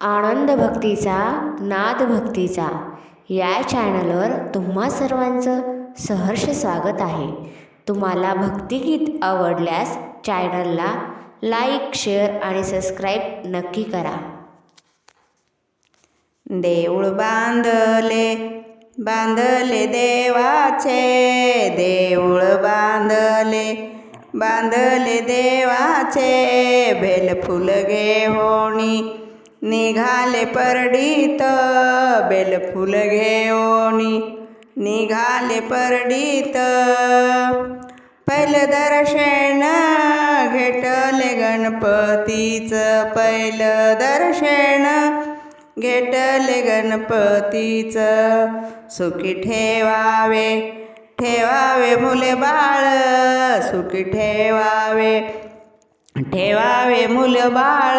आनंद भक्तीचा नाद भक्तीचा. या चॅनलवर तुम्हा सर्वांचं सहर्ष स्वागत आहे. तुम्हाला भक्तिगीत आवडल्यास चॅनलला लाईक शेअर आणि सबस्क्राईब नक्की करा. देऊळ बांधले बांधले देवाचे. देऊळ बांधले बांधले देवाचे. बेलफुल होणी निघाले परडीत बेलफुल घेऊनी. निघाले परडीत पहिलं दर्शन घेटले गणपतीचं. पहिलं दर्शन घेटले गणपतीचं. सुखी ठेवावे ठेवावे मुले बाळ. सुखी ठेवावे ठेवावे मुलं बाळ.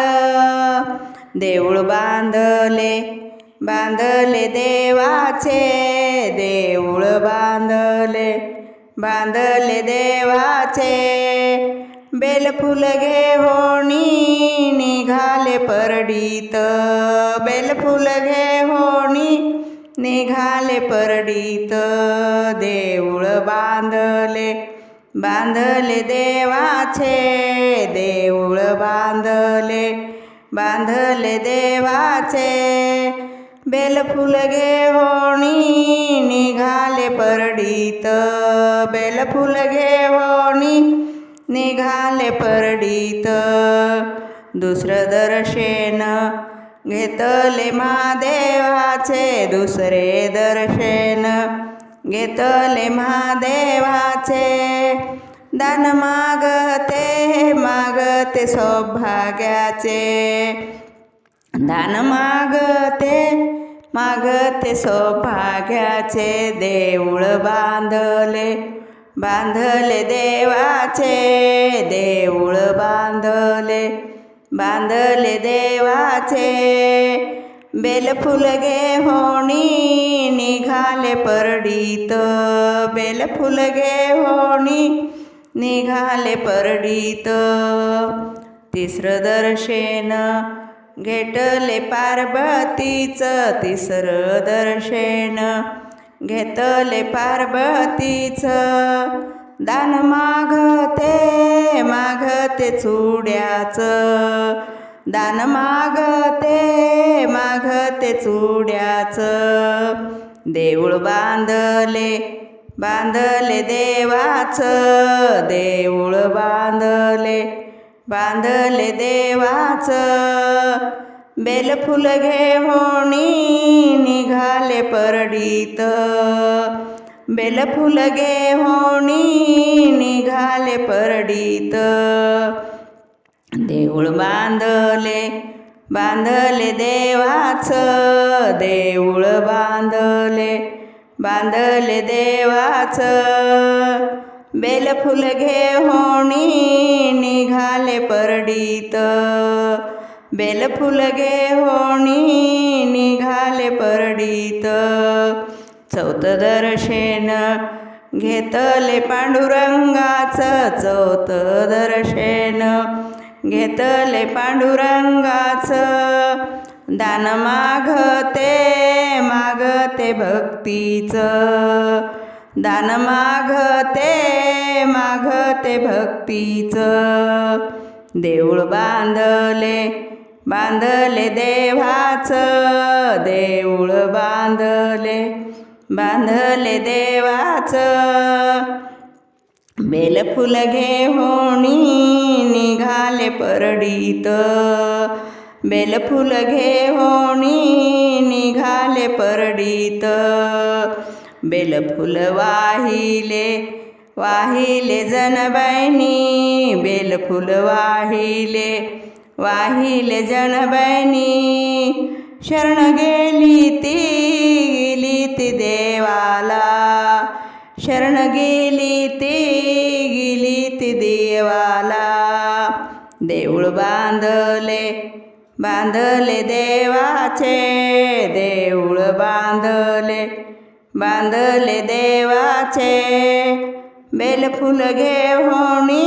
देऊळ बांधले बांधले देवाचे देऊळ बांधले बांधले देवाचे. बेलफुल घेऊनी निघाले परडीत बेलफुल घेऊनी निघाले परडीत. देऊळ बांधले बांधले देवाचे देऊळ बांधले बांधले देवाचे बेलफुल घेवणी निघाले परडीत. बेलफुल घेऊनी निघाले परडीत. दुसरं दर्शन घेतले महादेवाचे दुसरे दर्शन घेतले महादेवाचे दान मागते मागते सौभाग्याचे. दान मागते मागते सौभाग्याचे. देऊळ बांधले बांधले देवाचे. देऊळ बांधले बांधले देवाचे. बेलफुल होणी निघाले परडीत. बेलफुल होणी निघाले परडीत. तिसरं दर्शन घेतले पार्वतीचं. तिसरं दर्शन घेतले पार्वतीचं. दान मागते मागते चुड्याचं. दान मागते मागते चुड्याचं. देऊळ बांधले बांधले देवाचं देऊळ बांधले. बांधले देवाचं बेलफुल होणी निघाले परडीत. बेलफुल होणी निघाले परडीत. देऊळ बांधले बांधले देवाचं देऊळ बांधले. बांधले देवाचं. बेलफुल होणी निघाले परडीत. बेलफुल होणी निघाले परडीत. चौथ दर्शन घेतले पांडुरंगाचं. चौथ दर्शन घेतले पांडुरंगाचं. दान मागते मागते भक्तीचं. दान मागते मागते भक्तीचं. देऊळ बांधले बांधले देवाचं. देऊळ बांधले बांधले देवाचं. बेलफुल घेऊनी निघाले परडीत. बेलफुल घेवणी निघाले परडीत. बेलफुल वाहिले वाहिले जनबैनी. बेलफुल वाहिले वाहिले जनबैनी. शरण गेली ती गेली ती देवाला. शरण गेली ती गेली ती देवाला. देऊळ बांधले बांधले देवाचे देऊळ बांधले. बांधले देवाचे बेलफुल घेऊनी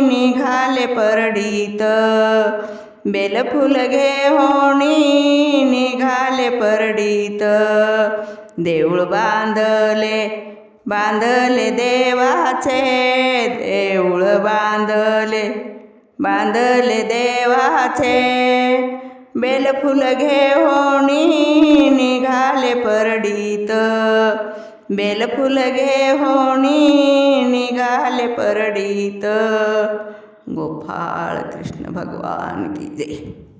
निघाले परडीत. बेलफुल घेऊणी निघाले परडीत. देऊळ बांधले बांधले देवाचे देऊळ बांधले. बांधले देवाचे. बेलफुल घेऊणी निघाले परडीत. बेलफुल घेऊणी निघाले परडीत. गोपाळ कृष्ण भगवान की जय.